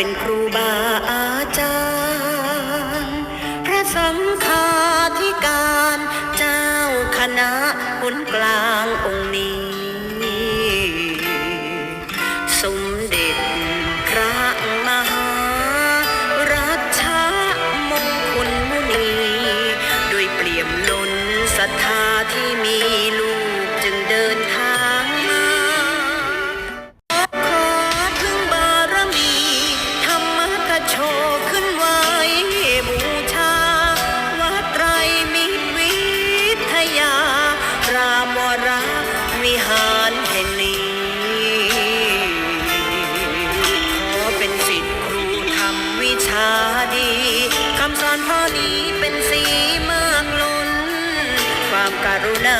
เป็นครูบาอาจารย์ พระสังฆาธิการเจ้าคณะหุนกลางองค์นี้ สมเด็จพระมหารัชมงคลมุนี โดยเปลี่ยมล้นศรัทธาที่มีลู วิหารแห่งนี้ ขอเป็นสิทธิ์ครูทำวิชาดีคำสอนพ่อนี้เป็นสีมากล้น ความการุณา